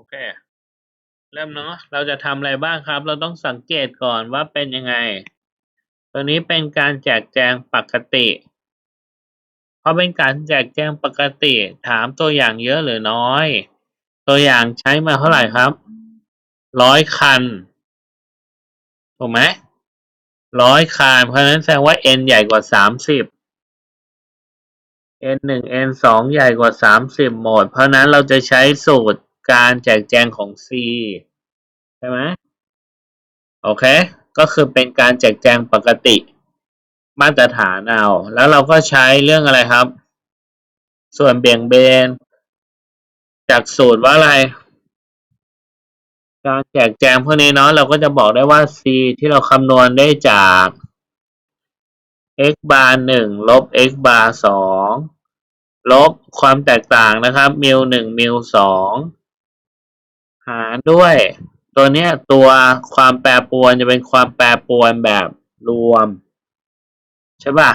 โอเค เริ่มเนาะเราจะทำอะไรบ้างครับ เราต้องสังเกตก่อนว่าเป็นยังไง ตัวนี้เป็นการแจกแจงปกติเพราะเป็นการแจกแจงปกติ ถามตัวอย่างเยอะหรือน้อย ตัวอย่างใช้มาเท่าไหร่ครับร้อยคันถูกไหมร้อยคันเพราะฉะนั้นแสดงว่า n ใหญ่กว่าสามสิบ n หนึ่ง n สองใหญ่กว่าสามสิบหมด เพราะฉะนั้นเราจะใช้สูตร การแจกแจงของ c ใช่ไหมโอเค ก็คือเป็นการแจกแจงปกติ มาตรฐานเอา แล้วเราก็ใช้เรื่องอะไรครับ ส่วนเบี่ยงเบน จากสูตรว่าอะไร การแจกแจงพวกนี้เนาะเราก็จะบอกได้ว่า c ที่เราคำนวณได้จาก x bar หนึ่งลบ x bar สองลบความแตกต่างนะครับมิวหนึ่งมิวสอง หารด้วย ตัวเนี้ยตัวความแปรปรวนจะเป็นความแปรปรวนแบบรวม ใช่ป่ะ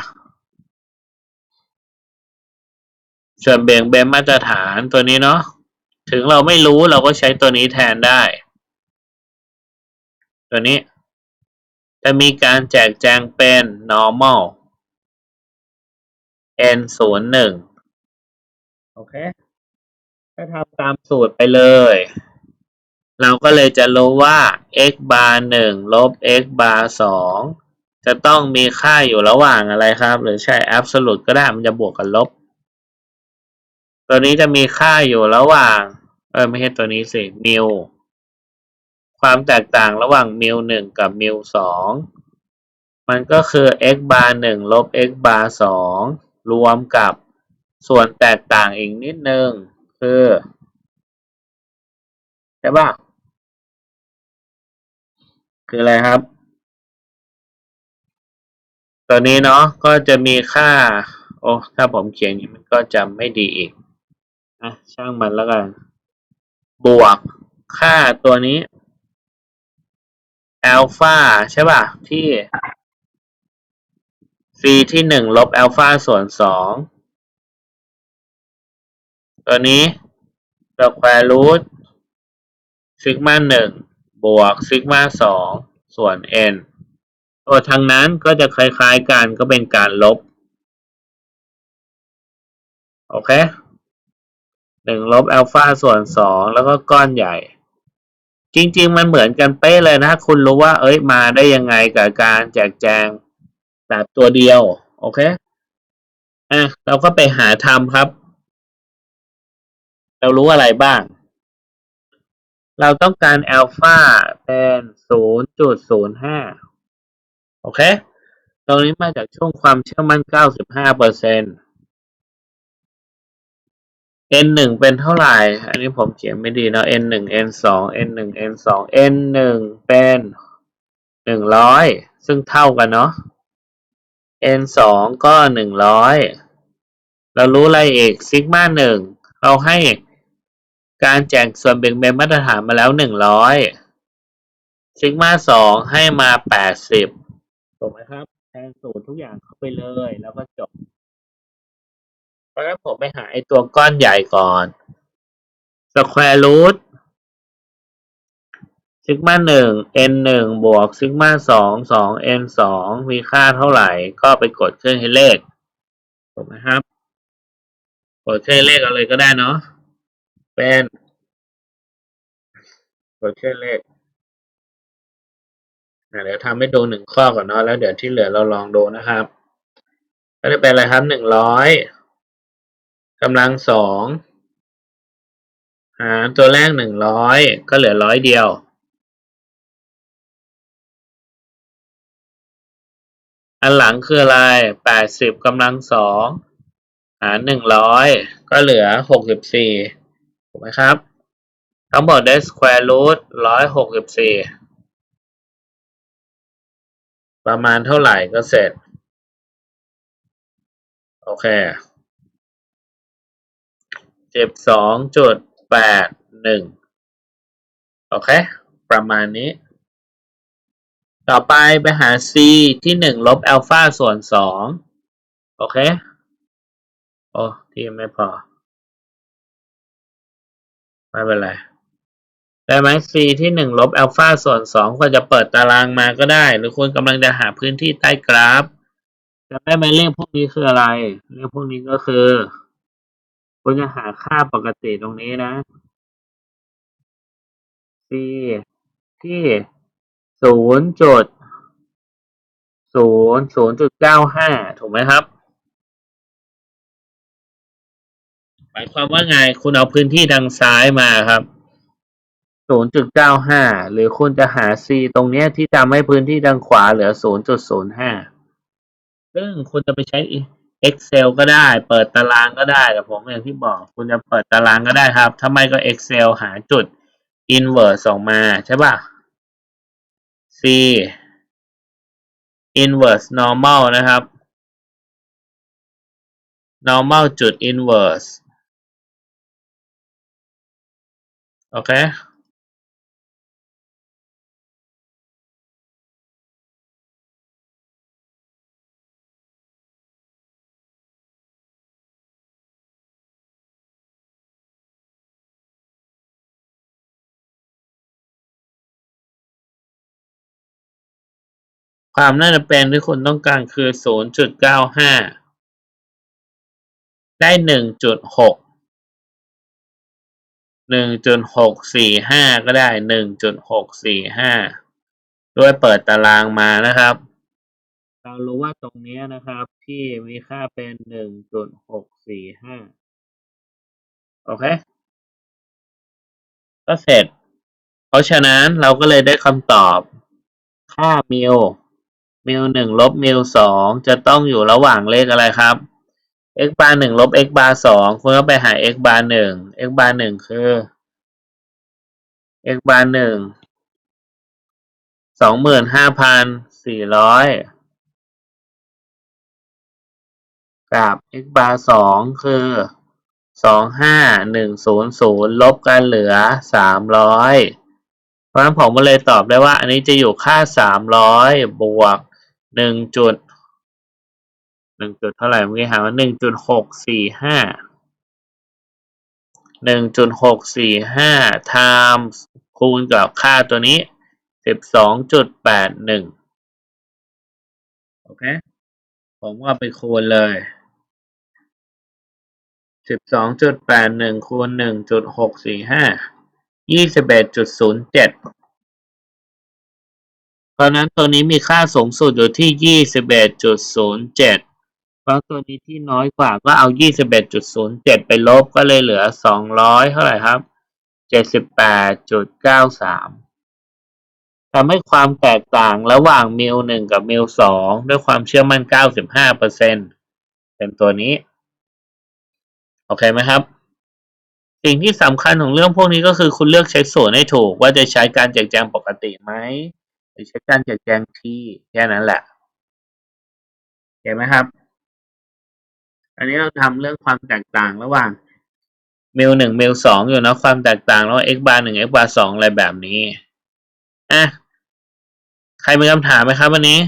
ส่วนเบี่ยงเบนมาตรฐานตัวนี้เนาะถึงเราไม่รู้เราก็ใช้ตัวนี้แทนได้ ตัวนี้จะมีการแจกแจงเป็น normal n ศูนย์หนึ่งโอเคถ้าทำตามสูตรไปเลย เราก็เลยจะรู้ว่า x bar หนึ่งลบ x bar สองจะต้องมีค่าอยู่ระหว่างอะไรครับ หรือใช่ absolute ก็ได้มันจะบวกกับลบ ตัวนี้จะมีค่าอยู่ระหว่าง เออไม่ใช่ตัวนี้สิมิวความแตกต่างระหว่างมิวหนึ่งกับมิวสองมันก็คือ x bar หนึ่งลบ x bar สองรวมกับส่วนแตกต่างอีกนิดนึง คือใช่ป่ะ คืออะไรครับ ตัวนี้เนาะก็จะมีค่า โอ้ถ้าผมเขียนอย่างนี้มันก็จำไม่ดีอีกอะช่างมันแล้วกัน บวกค่าตัวนี้อัลฟาใช่ป่ะ ที่ c ที่หนึ่งลบอัลฟาส่วนสองตัวนี้ square root ซิกมาหนึ่ง บวกซิกมาสองส่วน n ตัวทางนั้นก็จะคล้ายๆกันก็เป็นการลบ โอเคหนึ่งลบอัลฟาส่วนสองแล้วก็ก้อนใหญ่ จริง ๆ มันเหมือนกันเป๊ะเลยนะ คุณรู้ว่า เอ้ยมาได้ยังไงกับการแจกแจงแบบตัวเดียว โอเคอะเราก็ไปหาทำครับ เรารู้อะไรบ้าง เราต้องการอัลฟาเป็นศูนย์จุดศูนย์ห้าโอเค ตรงนี้มาจากช่วงความเชื่อมั่นเก้าสิบห้าเปอร์เซ็นต์ n หนึ่งเป็นเท่าไหร่ อันนี้ผมเขียนไม่ดีเนาะ n หนึ่ง n สอง n หนึ่ง n สอง n หนึ่งเป็นหนึ่งร้อยซึ่งเท่ากันเนาะ n สองก็หนึ่งร้อยเรารู้อะไรอีกซิกมาหนึ่งเราให้ การแจกส่วนแบ่งเบนมาตรฐานมาแล้วหนึ่งร้อยซิกมาสองให้มาแปดสิบถูกไหมครับ แทนสูตรทุกอย่างเข้าไปเลย แล้วก็จบเพราะฉะนั้นผมไปหาไอ้ตัวก้อนใหญ่ก่อน square root ซิกมาหนึ่ง n หนึ่งบวกซิกมาสองสอง n สองมีค่าเท่าไหร่ ก็ไปกดเครื่องให้เลขถูกไหมครับ กดเครื่องเลขเอาเลยก็ได้เนาะ เป็นกดเครื่องเลขเดี๋ยวทำให้ดูหนึ่งข้อก่อนเนาะแล้วเดี๋ยวที่เหลือเราลองดูนะครับ ก็จะเป็นอะไรครับหนึ่งร้อยกำลังสองหารตัวแรกหนึ่งร้อยก็เหลือร้อยเดียวอันหลังคืออะไรแปดสิบกำลังสองหารหนึ่งร้อยก็เหลือหกสิบสี่ ถูกไหมครับ ทั้งหมดได้ square root ร้อยหกสิบสี่ประมาณเท่าไหร่ก็เสร็จ โอเคสิบสองจุดแปดหนึ่งโอเค ประมาณนี้ ต่อไปไปหา c ที่หนึ่งลบอัลฟาส่วนสองโอเค โอ้ ที่ไม่พอ ไม่เป็นไร ได้ไหม c ที่หนึ่งลบอัลฟาส่วนสองควรจะเปิดตารางมาก็ได้ หรือคุณกำลังจะหาพื้นที่ใต้กราฟจะได้ไหมเลขพวกนี้คืออะไร เลขพวกนี้ก็คือคุณจะหาค่าปกติตรงนี้นะ c ที่ศูนย์จุดศูนย์ศูนย์จุดเก้าห้าถูกไหมครับ หมายความว่าไงคุณเอาพื้นที่ทางซ้ายมาครับศูนย์จุดเก้าห้าหรือคุณจะหา c ตรงเนี้ยที่ทำให้พื้นที่ทางขวาเหลือศูนย์จุดศูนย์ห้าซึ่งคุณจะไปใช้ Excel ก็ได้ เปิดตารางก็ได้แต่ผมอย่างที่บอก คุณจะเปิดตารางก็ได้ครับ ถ้าไม่ก็ Excel หาจุด inverse ออกมาใช่ป่ะ c inverse normal นะครับ normal จุด inverse โอเคความน่าจะเป็นที่คุณต้องการคือ 0.95 ได้ 1.6 1.645ก็ได้1.645ด้วยเปิดตารางมานะครับ เรารู้ว่าตรงนี้นะครับที่มีค่าเป็น1.645โอเค ก็เสร็จ เพราะฉะนั้นเราก็เลยได้คำตอบ ค่ามิลมิลหนึ่งลบมิลสองจะต้องอยู่ระหว่างเลขอะไรครับ x บาร์หนึ่งลบ x บาร์สองคุณก็ไปหา x บาร์หนึ่ง x บาร์หนึ่งคือ x บาร์หนึ่งสองหมื่นห้าพันสี่ร้อยกับ x บาร์สองคือสองห้าหนึ่งศูนย์ศูนย์ลบกันเหลือสามร้อยเพราะฉะนั้นผมก็เลยตอบได้ว่า อันนี้จะอยู่ค่าสามร้อยบวกหนึ่งจุด นึ่งจุดเท่าไหร่เมื่อกี้หาว่าหนึ่งจุดหกสี่ห้าหนึ่งจุดหกสี่ห้า times คูณกับค่าตัวนี้สิบสองจุดแปดหนึ่งโอเค ผมก็ไปคูณเลยสิบสองจุดแปดหนึ่งคูณหนึ่งจุดหกสี่ห้ายี่สิบเอ็ดจุดศูนย์เจ็ดเพราะนั้นตัวนี้มีค่าสูงสุดอยู่ที่ยี่สิบเอ็ดจุดศูนย์เจ็ด เพราะตัวนี้ที่น้อยกว่าก็เอายี่สิบเอ็ดจุดศูนย์เจ็ดไปลบก็เลยเหลือสองร้อยเท่าไหร่ครับเจ็ดสิบแปดจุดเก้าสามทำให้ความแตกต่างระหว่างมิลหนึ่งกับมิลสองด้วยความเชื่อมั่นเก้าสิบห้าเปอร์เซ็นเป็นตัวนี้ โอเคไหมครับ สิ่งที่สำคัญของเรื่องพวกนี้ก็คือคุณเลือกใช้ส่วนให้ถูกว่าจะใช้การแจกแจงปกติไหมหรือใช้การแจกแจงที่แค่นั้นแหละเห็นไหมครับ อันนี้เราทำเรื่องความแตกต่างระหว่างเมลหนึ่งเมลสองอยู่นะความแตกต่างระหว่าง x bar หนึ่ง x bar สองอะไรแบบนี้อะใครมีคำถามไหมครับวันนี้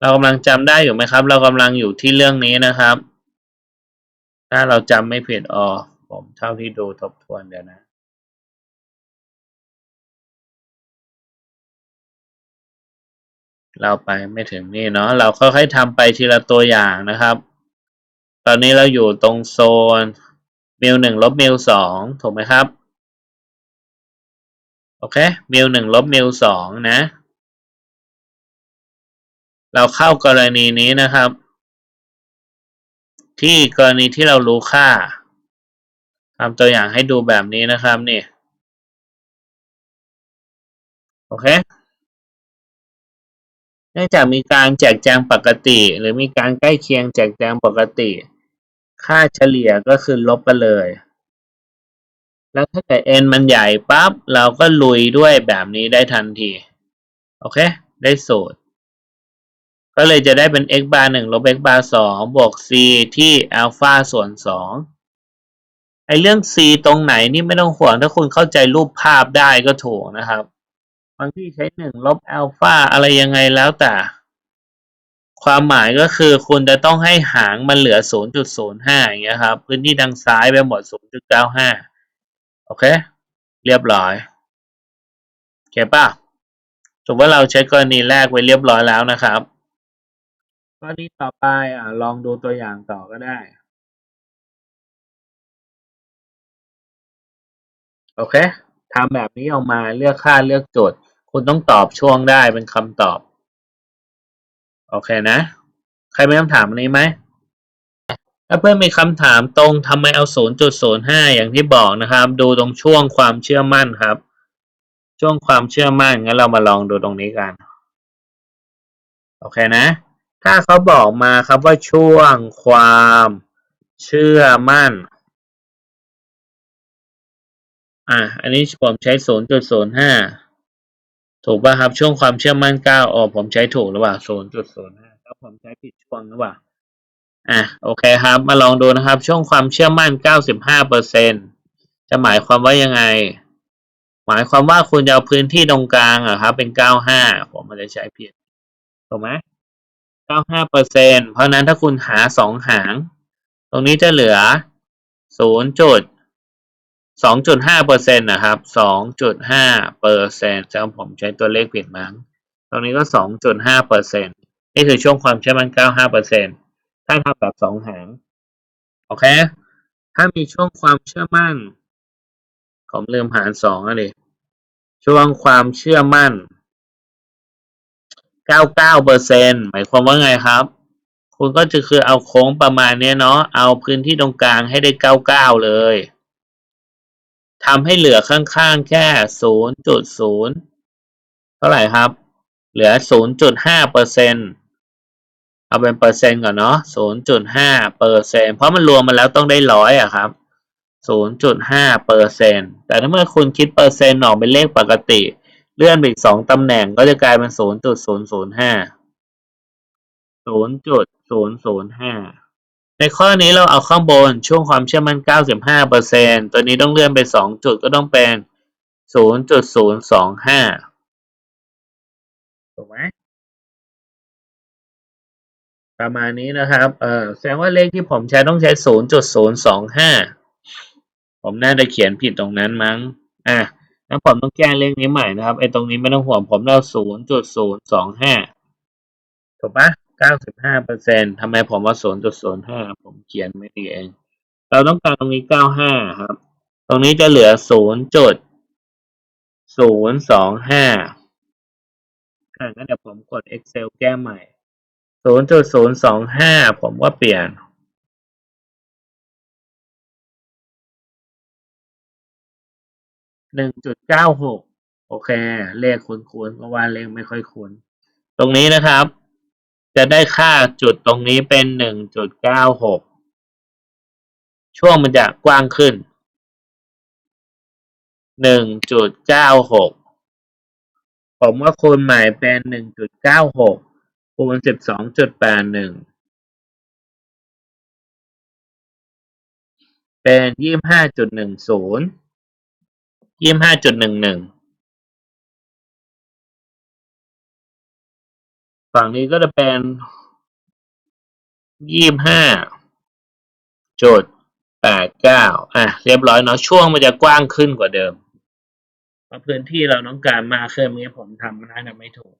เรากำลังจำได้อยู่ไหมครับ เรากำลังอยู่ที่เรื่องนี้นะครับ ถ้าเราจำไม่ผิดอ๋อผมเท่าที่ดูทบทวนเดี๋ยวนะเราไปไม่ถึงนี่เนาะเราค่อยๆทำไปทีละตัวอย่างนะครับ ตอนนี้เราอยู่ตรงโซนมิลหนึ่งลบมิลสองถูกไหมครับ โอเคมิลหนึ่งลบมิลสองนะ เราเข้ากรณีนี้นะครับ ที่กรณีที่เรารู้ค่าทำตัวอย่างให้ดูแบบนี้นะครับนี่โอเคเนื่องจากมีการแจกแจงปกติ หรือมีการใกล้เคียงแจกแจงปกติ ค่าเฉลี่ยก็คือลบกันเลย แล้วถ้าเกิด n มันใหญ่ปั๊บ เราก็ลุยด้วยแบบนี้ได้ทันที โอเค ได้สูตร ก็เลยจะได้เป็น x bar 1ลบ x bar 2บวก c ที่อัลฟาส่วน 2 ไอเรื่อง c ตรงไหนนี่ไม่ต้องห่วง ถ้าคุณเข้าใจรูปภาพได้ก็ถูกนะครับ บางที่ใช้ 1 ลบอัลฟาอะไรยังไงแล้วแต่ ความหมายก็คือคุณจะต้องให้หางมันเหลือ 0.05 อย่างเงี้ยครับ พื้นที่ทางซ้ายไปหมด 0.95 โอเค เรียบร้อยโอเคป่ะถือว่าเราใช้กรณีแรกไว้เรียบร้อยแล้วนะครับกรณีต่อไปอะลองดูตัวอย่างต่อก็ได้ โอเคทำแบบนี้ออกมาเลือกค่าเลือกโจทย์ คุณต้องตอบช่วงได้เป็นคำตอบ โอเคนะ ใครมีคำถามอันนี้ไหม ถ้าเพื่อนมีคำถามตรงทำไมเอา 0.05 อย่างที่บอกนะครับ ดูตรงช่วงความเชื่อมั่นครับ ช่วงความเชื่อมั่นงั้นเรามาลองดูตรงนี้กัน โอเคนะ ถ้าเขาบอกมาครับว่าช่วงความเชื่อมั่น อะ อันนี้ผมใช้ 0.05 ถูกป่ะครับ ช่วงความเชื่อมั่น9อ๋อผมใช้ถูกหรือเปล่า0.05แล้วผมใช้ผิดช่วงหรือเปล่าอะโอเคครับ มาลองดูนะครับ ช่วงความเชื่อมั่น95เปอร์เซ็นจะหมายความว่ายังไง หมายความว่าคุณจะเอาพื้นที่ตรงกลางอะครับ เป็น95ผมมันจะใช้ผิดถูกไหม95เปอร์เซ็นเพราะนั้นถ้าคุณหาสองหาง ตรงนี้จะเหลือ0จุด 2.5เปอร์เซ็นต์นะครับ2.5เปอร์เซ็นต์จำผมใช้ตัวเลขผิดมั้ง ตรงนี้ก็2.5เปอร์เซ็นต์นี่คือช่วงความเชื่อมั่น95เปอร์เซ็นต์ถ้าทำแบบสองหาง โอเค ถ้ามีช่วงความเชื่อมั่น ผมลืมหารสองอะดิช่วงความเชื่อมั่น99เก้าเปอร์เซ็นต์หมายความว่าไงครับ คุณก็จะคือเอาโค้งประมาณเนี้ยเนาะ เอาพื้นที่ตรงกลางให้ได้99เลย ทำให้เหลือข้างๆแค่0.0เท่าไหร่ครับ เหลือ0.5เปอร์เซ็นเอาเป็นเปอร์เซ็นต์ก่อนเนาะ0.5เปอร์เซ็นเพราะมันรวมมาแล้วต้องได้ร้อยอะครับ0.5เปอร์เซ็นต์แต่ถ้าเมื่อคุณคิดเปอร์เซ็นต์ออกเป็นเลขปกติ เลื่อนไปอีกสองตำแหน่งก็จะกลายเป็น0.005 0.005 ในข้อนี้เราเอาข้างบนช่วงความเชื่อมั่น 95เปอร์เซ็นตัวนี้ต้องเลื่อนไปสองจุดก็ต้องเป็น 0.025 ถูกไหมประมาณนี้นะครับ เออแสดงว่าเลขที่ผมใช้ต้องใช้ 0.025 ผมน่าจะเขียนผิดตรงนั้นมั้ง อะแล้วผมต้องแก้เลขนี้ใหม่นะครับ ไอ้ตรงนี้ไม่ต้องห่วงผมเอา 0.025 ถูกปะ ก้าสิบห้าเปอร์เซ็นต์ทำไมผมว่าศูนย์จุดศูนย์ห้าผมเขียนไม่ดีเอง เราต้องการตรงนี้เก้าห้าครับ ตรงนี้จะเหลือศูนย์จุดศูนย์สองห้าถ้างั้นเดี๋ยวผมกด Excel แก้ใหม่ศูนย์จุดศูนย์สองห้าผมว่าเปลี่ยนหนึ่งจุดเก้าหกโอเค เลขคุ้นณเพราะว่าเลขไม่ค่อยคุณตรงนี้นะครับ จะได้ค่าจุดตรงนี้เป็น 1.96 ช่วงมันจะกว้างขึ้น 1.96 ผมว่าคูณใหม่เป็น 1.96 คูณ 12.81เป็น25.10 25.11 ฝั่งนี้ก็จะเป็น25.89อะ เรียบร้อยเนาะช่วงมันจะกว้างขึ้นกว่าเดิมเพราะพื้นที่เราต้องการมากขึ้นเมื่อกี้ผมทำมันน่าจะไม่ถูก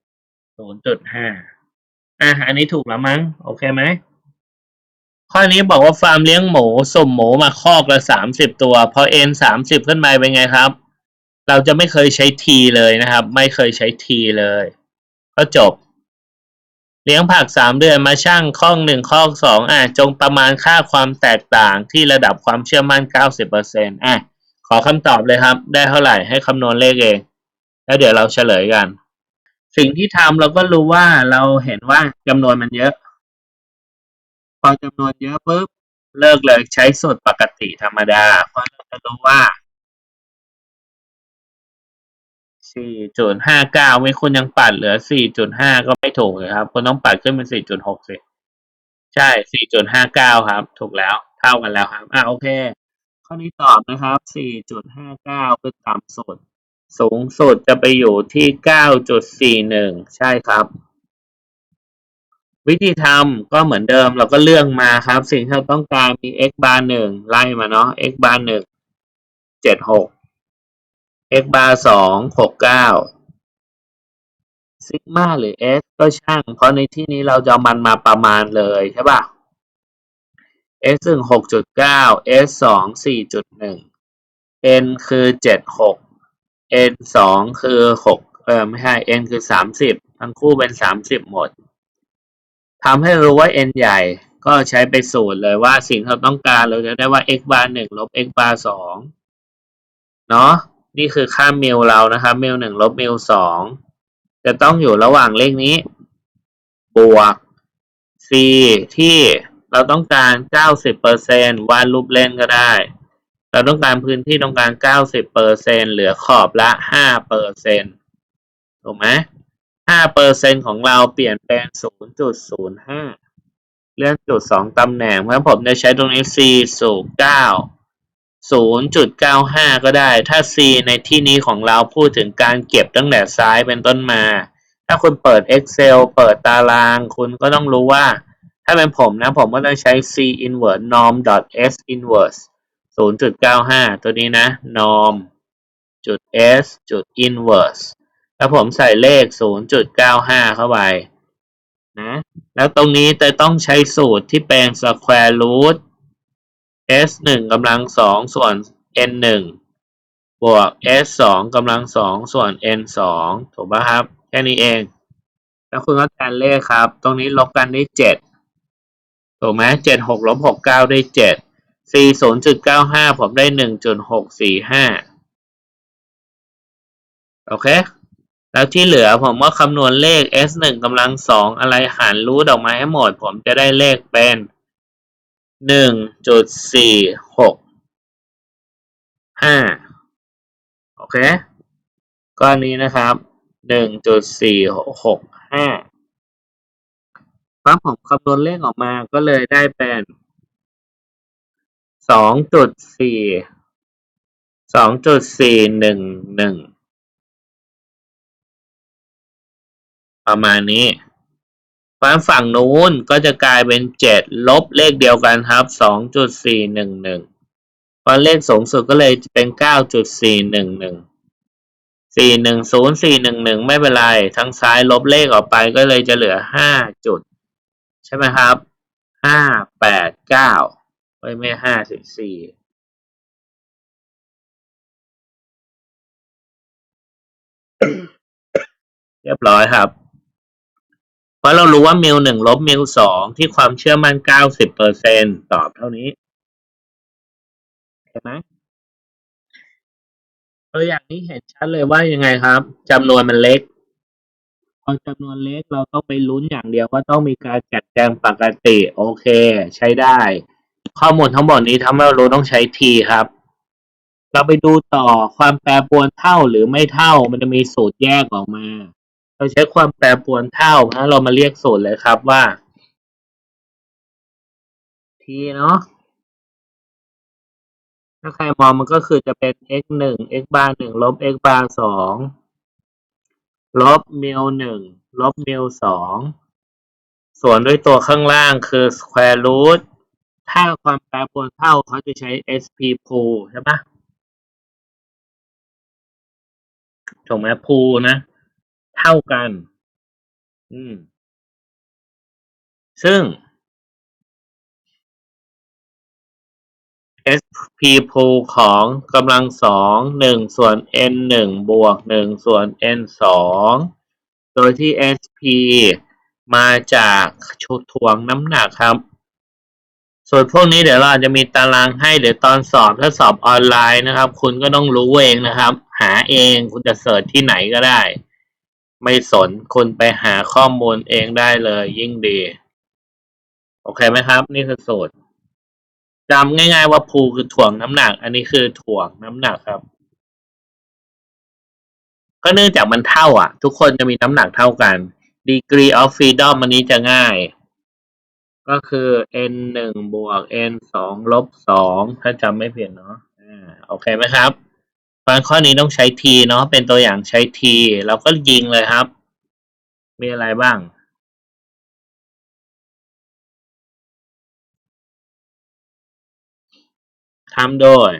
0.5อะอันนี้ถูกแล้วมั้ง โอเคไหมข้อนี้บอกว่าฟาร์มเลี้ยงหมูส่งหมูมาคอกละสามสิบตัว พอเอ็นสามสิบขึ้นมาเป็นไงครับ เราจะไม่เคยใช้ทีเลยนะครับ ไม่เคยใช้ทีเลย ก็จบ เลี้ยงผักสามเดือนมาช่างข้องหนึ่งข้องสองอะจงประมาณค่าความแตกต่างที่ระดับความเชื่อมั่นเก้าสิบเปอร์เซ็นต์อะขอคำตอบเลยครับ ได้เท่าไหร่ให้คำนวณเลขเอง แล้วเดี๋ยวเราเฉลยกัน สิ่งที่ทำเราก็รู้ว่าเราเห็นว่าจำนวนมันเยอะ พอจำนวนเยอะปุ๊บเลิกเลยใช้สูตรปกติธรรมดาเพราะเราจะรู้ว่า สี่จุดห้าเก้าไม่คุณยังปัดเหลือสี่จุดห้าก็ไม่ถูกเลยครับคุณต้องปัดขึ้นเป็นสี่จุดหกสิใช่สี่จุดห้าเก้าครับ ถูกแล้วเท่ากันแล้วครับอ่าโอเคข้อนี้ตอบนะครับสี่จุดห้าเก้าคือต่ำสุด สูงสุดจะไปอยู่ที่เก้าจุดสี่หนึ่งใช่ครับวิธีทำก็เหมือนเดิมเราก็เลือกมาครับ สิ่งที่เราต้องการมี x นึ่งไล่มาเนาะ x เจ็ดหก x บาร์สองหกเก้าซิกมาหรือ s ก็ช่าง เพราะในที่นี้เราจะมันมาประมาณเลยใช่ป่ะ s หนึ่งหกจุดเก้า s สองสี่จุดหนึ่ง n คือเจ็ดหก n สองคือหกเออไม่ใช่ n คือสามสิบทั้งคู่เป็นสามสิบหมดทำให้รู้ว่า n ใหญ่ก็ใช้ไปสูตรเลยว่าสิ่งที่เราต้องการเราจะได้ว่า x บาร์หนึ่งลบ x บาร์สองเนาะ นี่คือค่าเมลเรานะครับเมลหนึ่งลบเมลสองจะต้องอยู่ระหว่างเลขนี้ บวก c ที่เราต้องการ 90%วาดรูปเล่นก็ได้ เราต้องการพื้นที่ต้องการ 90%เหลือขอบละ 5%ถูกไหม5%ของเราเปลี่ยนเป็น 0.05 เลื่อนจุด 2 ตำแหน่งเพราะผมจะใช้ตรงนี้ c สูง9 0.95 ก็ได้ ถ้า c ในที่นี้ของเราพูดถึงการเก็บตั้งแต่ซ้ายเป็นต้นมา ถ้าคุณเปิด Excel เปิดตาราง คุณก็ต้องรู้ว่า ถ้าเป็นผมนะ ผมก็ต้องใช้ c inverse norm dot s inverse 0.95 ตัวนี้นะ norm จุด s จุด inverse แล้วผมใส่เลข 0.95 เข้าไปนะ แล้วตรงนี้จะต้องใช้สูตรที่เป็น square root s 1กำลังสองส่วน n 1บวก s 2กำลังสองส่วน n 2ถูกป่ะครับ แค่นี้เอง แล้วคุณก็แทนเลขครับ ตรงนี้ลบกันได้7ถูกไหม7 6ลบ6 9ได้7 c 0.95ผมได้1.645โอเค แล้วที่เหลือผมก็คำนวณเลข s 1กำลังสองอะไรหารรูทออกมาให้หมด ผมจะได้เลขเป็น หนึ่งจุดสี่หกห้าโอเคก้อนนี้นะครับหนึ่งจุดสี่หกห้าปั๊บผมคำนวณเลขออกมาก็เลยได้เป็นสองจุดสี่สองจุดสี่หนึ่งหนึ่งประมาณนี้ ฝั่งฝั่งนู้นก็จะกลายเป็นเจ็ดลบเลขเดียวกันครับสองจุดสี่หนึ่งหนึ่งพอเลขสูงสุดก็เลยเป็นเก้าจุดสี่หนึ่งหนึ่งสี่หนึ่งศูนย์สี่หนึ่งหนึ่งไม่เป็นไร ทั้งซ้ายลบเลขออกไปก็เลยจะเหลือห้าจุด ใช่ไหมครับห้าแปดเก้าไม่ไม่ห้าสิบสี่เรียบร้อยครับ ราะเรารู้ว่ามิลหนึ่งลบมิลสองที่ความเชื่อมั่นเก้าสิบเปอร์เซ็นตอบเท่านี้เห็นไหมตัวอย่างนี้เห็นชัดเลยว่ายังไงครับจำนวนมันเล็ก พอจำนวนเล็กเราต้องไปลุ้นอย่างเดียวว่าต้องมีการจัดแจงปกติ โอเค ใช้ได้ ข้อมูลทั้งหมดนี้ทำให้เรารู้ต้องใช้ t ครับ เราไปดูต่อความแปรปรวนเท่าหรือไม่เท่ามันจะมีสูตรแยกออกมา เราใช้ความแปรปรวนเท่าเพราะเรามาเรียกสูตรเลยครับว่า t เนาะถ้าใครมองมันก็คือจะเป็น x หนึ่ง x bar หนึ่งลบ x bar สองลบมิลหนึ่งลบมิลสองส่วนด้วยตัวข้างล่างคือ square root ถ้าความแปรปรวนเท่าเขาจะใช้ sp pool ใช่ปะถูกไหม pool นะ เท่ากัน อืม ซึ่ง sp pool ของกำลังสองหนึ่งส่วน n หนึ่งบวกหนึ่งส่วน n สองโดยที่ sp มาจากชุดถ่วงน้ำหนักครับ ส่วนพวกนี้เดี๋ยวเราจะมีตารางให้เดี๋ยวตอนสอบถ้าสอบออนไลน์นะครับ คุณก็ต้องรู้เองนะครับ หาเองคุณจะเสิร์ชที่ไหนก็ได้ ไม่สน คุณไปหาข้อมูลเองได้เลยยิ่งดี โอเคไหมครับ นี่คือสูตรจำง่ายๆว่าภูคือถ่วงน้ำหนัก อันนี้คือถ่วงน้ำหนักครับ ก็เนื่องจากมันเท่าอะ ทุกคนจะมีน้ำหนักเท่ากัน degree of freedom อันนี้จะง่าย ก็คือ n หนึ่งบวก n สองลบสองถ้าจำไม่ผิดเนาะอ่าโอเคไหมครับ ฟังข้อนี้ต้องใช้ t เนาะเป็นตัวอย่างใช้ t เราก็ยิงเลยครับ มีอะไรบ้าง ทำโดย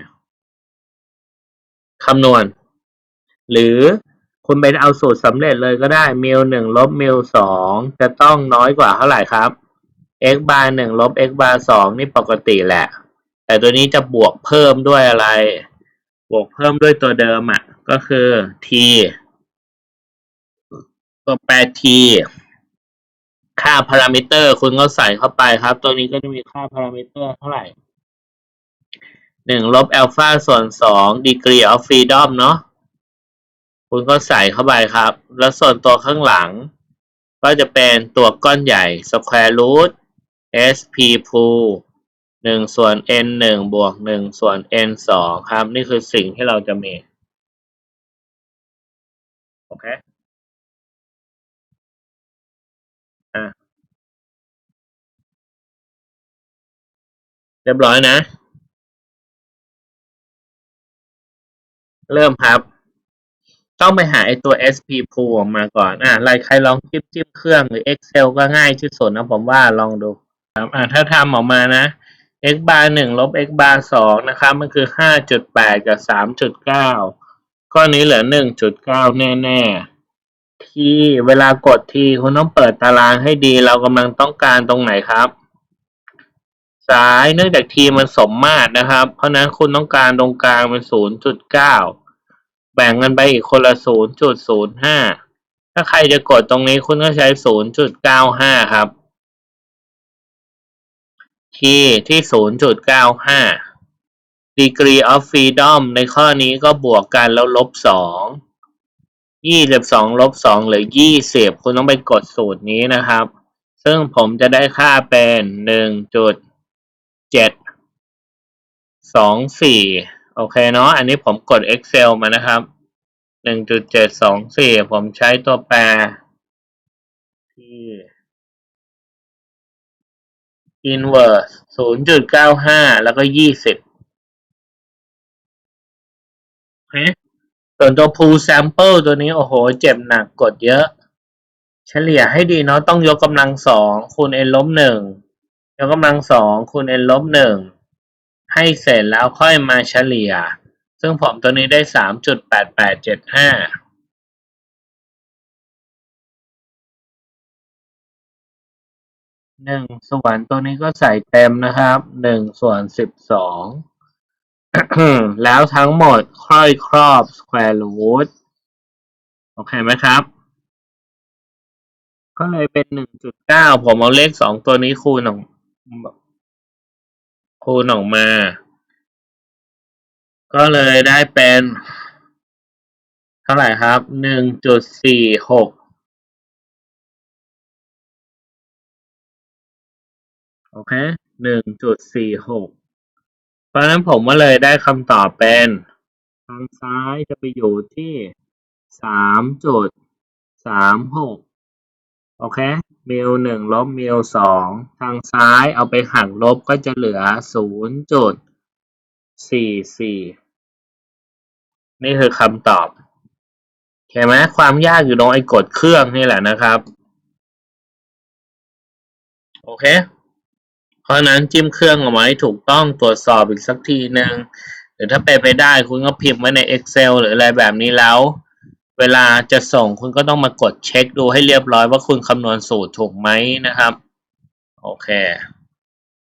คำนวณ หรือคุณไปเอาสูตรสำเร็จเลยก็ได้มิลหนึ่งลบมิลสองจะต้องน้อยกว่าเท่าไหร่ครับ x บาร์หนึ่งลบ x บาร์สองนี่ปกติแหละ แต่ตัวนี้จะบวกเพิ่มด้วยอะไร บวกเพิ่มด้วยตัวเดิมอะ ก็คือ t ตัวแปร t ค่าพารามิเตอร์ คุณก็ใส่เข้าไปครับ ตัวนี้ก็จะมีค่าพารามิเตอร์เท่าไหร่หนึ่งลบอัลฟาส่วนสอง degree of freedom เนาะคุณก็ใส่เข้าไปครับ แล้วส่วนตัวข้างหลัง ก็จะเป็นตัวก้อนใหญ่ square root sp pool หนึ่งส่วน n หนึ่งบวกหนึ่งส่วน n สองครับ นี่คือสิ่งที่เราจะมี โอเคอะเรียบร้อยนะ เริ่มครับ ต้องไปหาไอตัว SP pool ออกมาก่อน อะใครใครลองจิ้มจิ้มเครื่องหรือ Excel ก็ง่ายที่สุดนะผมว่าลองดูครับอะถ้าทำออกมานะ x bar หนึ่งลบ x bar สองนะครับ มันคือห้าจุดแปดกับสามจุดเก้าข้อนี้เหลือหนึ่งจุดเก้าแน่ ๆ ที่เวลากดทีคุณต้องเปิดตารางให้ดี เรากำลังต้องการตรงไหนครับ ซ้ายเนื่องจากทีมันสมมาตรนะครับ เพราะนั้นคุณต้องการตรงกลางเป็นศูนย์จุดเก้าแบ่งกันไปอีกคนละศูนย์จุดศูนย์ห้าถ้าใครจะกดตรงนี้คุณก็ใช้ศูนย์จุดเก้าห้าครับ ที่ที่ศูนย์จุดเก้าห้า degree of freedom ในข้อนี้ก็บวกกันแล้วลบสองยี่สิบสองลบสองเหลือยี่สิบคุณต้องไปกดสูตรนี้นะครับ ซึ่งผมจะได้ค่าเป็นหนึ่งจุดเจ็ดสองสี่โอเคเนาะ อันนี้ผมกด Excel มานะครับหนึ่งจุดเจ็ดสองสี่ผมใช้ตัวแปรที่ inverse ศูนย์จุดเก้าห้าแล้วก็ยี่สิบโอเคส่วนตัว pool sample ตัวนี้ โอ้โห เจ็บหนักกดเยอะ เฉลี่ยให้ดีเนาะต้องยกกำลังสองคูณ n ลบหนึ่งยกกำลังสองคูณ n ลบหนึ่งให้เสร็จแล้วค่อยมาเฉลี่ย ซึ่งผมตัวนี้ได้สามจุดแปดแปดเจ็ดห้า หนึ่งส่วนตัวนี้ก็ใส่เต็มนะครับหนึ่งส่วนสิบสองแล้วทั้งหมดค่อยครอบ square root โอเคไหมครับ ก็เลยเป็นหนึ่งจุดเก้าผมเอาเลขสองตัวนี้คูณออกคูณออกมา ก็เลยได้เป็น เท่าไหร่ครับหนึ่งจุดสี่หก โอเคหนึ่งจุดสี่หกเพราะนั้นผมก็เลยได้คำตอบเป็น ทางซ้ายจะไปอยู่ที่สามจุดสามหกโอเคมิลหนึ่งลบมิลสองทางซ้ายเอาไปหักลบก็จะเหลือศูนย์จุดสี่สี่นี่คือคำตอบเห็นไหมความยากอยู่ตรงไอ้กดเครื่องนี่แหละนะครับ โอเค เพราะนั้นจิ้มเครื่องเอาไว้ถูกต้องตรวจสอบอีกสักทีหนึ่งหรือถ้าเป็นไปได้คุณก็พิมพ์ไว้ใน Excel หรืออะไรแบบนี้แล้ว เวลาจะส่งคุณก็ต้องมากดเช็คดูให้เรียบร้อยว่าคุณคำนวณสูตรถูกไหมนะครับ โอเค